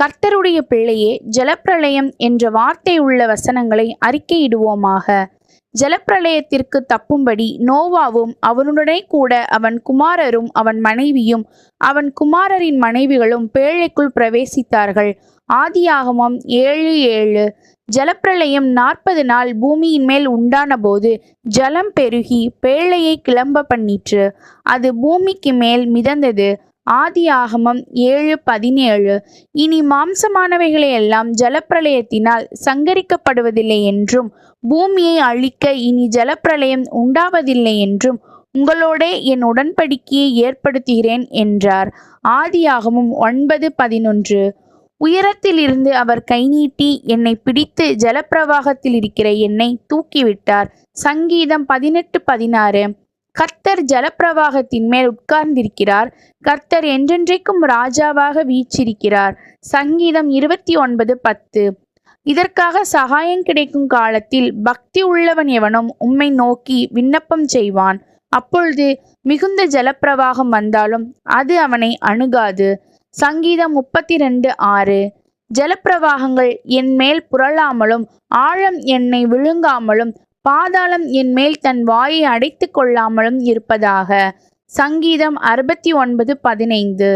கர்த்தருடைய பிள்ளையே ஜலப்பிரளயம் என்ற வார்த்தை உள்ள வசனங்களை அறிக்கையிடுவோமாக. ஜலப்பிரளயத்திற்கு தப்பும்படி நோவாவும் அவனுடனே கூட அவன் குமாரரும் அவன் மனைவியும் அவன் குமாரரின் மனைவிகளும் பேழைக்குள் பிரவேசித்தார்கள். ஆதியாகமம் ஏழு ஏழு. ஜலப்பிரளயம் நாற்பது நாள் பூமியின் மேல் உண்டான போது ஜலம் பெருகி பேழையை கிளம்ப பண்ணிற்று. அது பூமிக்கு மேல் மிதந்தது. ஆதி ஆகமம் ஏழு பதினேழு. இனி மாம்சமானவைகளை எல்லாம் ஜலப்பிரளயத்தினால் சங்கரிக்கப்படுவதில்லை என்றும் பூமியை அழிக்க இனி ஜலப்பிரளயம் உண்டாவதில்லை என்றும் உங்களோடே என் உடன்படிக்கையை ஏற்படுத்துகிறேன் என்றார். ஆதியாகமும் ஒன்பது பதினொன்று. உயரத்திலிருந்து அவர் கை நீட்டி என்னை பிடித்து ஜலப்பிரவாகத்தில் இருக்கிற என்னை தூக்கிவிட்டார். சங்கீதம் பதினெட்டு பதினாறு. கர்த்தர் ஜலப்பிரவாகத்தின் மேல் உட்கார்ந்திருக்கிறார். கர்த்தர் என்றென்றைக்கும் ராஜாவாக வீச்சிருக்கிறார் சங்கீதம் இருபத்தி ஒன்பது பத்து. இதற்காக சகாயம் கிடைக்கும் காலத்தில் பக்தி உள்ளவன் எவனும் உம்மை நோக்கி விண்ணப்பம் செய்வான். அப்பொழுது மிகுந்த ஜலப்பிரவாகம் வந்தாலும் அது அவனை அணுகாது. சங்கீதம் முப்பத்தி ரெண்டு ஆறு. ஜலப்பிரவாகங்கள் என் மேல் புரளாமலும் ஆழம் என்னை விழுங்காமலும் பாதாளம் என் மேல் தன் வாயை அடைத்து கொள்ளாமலும் இருப்பதாக. சங்கீதம் அறுபத்தி ஒன்பது பதினைந்து.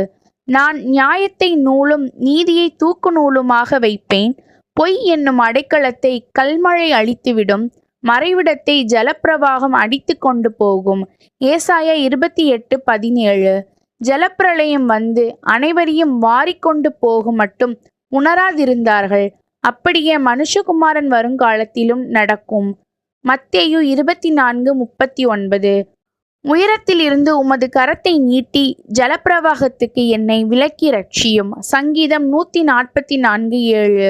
நான் நியாயத்தை நூலும் நீதியை தூக்கு நூலுமாக வைப்பேன். பொய் என்னும் அடைக்கலத்தை கல்மழை அழித்துவிடும். மறைவிடத்தை ஜலப்பிரவாகம் அடித்து கொண்டு போகும். ஏசாயா இருபத்தி எட்டு பதினேழு. ஜலப்பிரளயம் வந்து அனைவரையும் வாரிக்கொண்டு போகும் மட்டும் உணராதிருந்தார்கள். அப்படியே மனுஷகுமாரன் வருங்காலத்திலும் நடக்கும். மத்தேயு இருபத்தி நான்கு முப்பத்தி ஒன்பது உயரத்திலிருந்து உமது கரத்தை நீட்டி ஜலப்பிரவாகத்துக்கு என்னை விலக்கி ரட்சியும் சங்கீதம் நூற்றி நாற்பத்தி நான்கு ஏழு.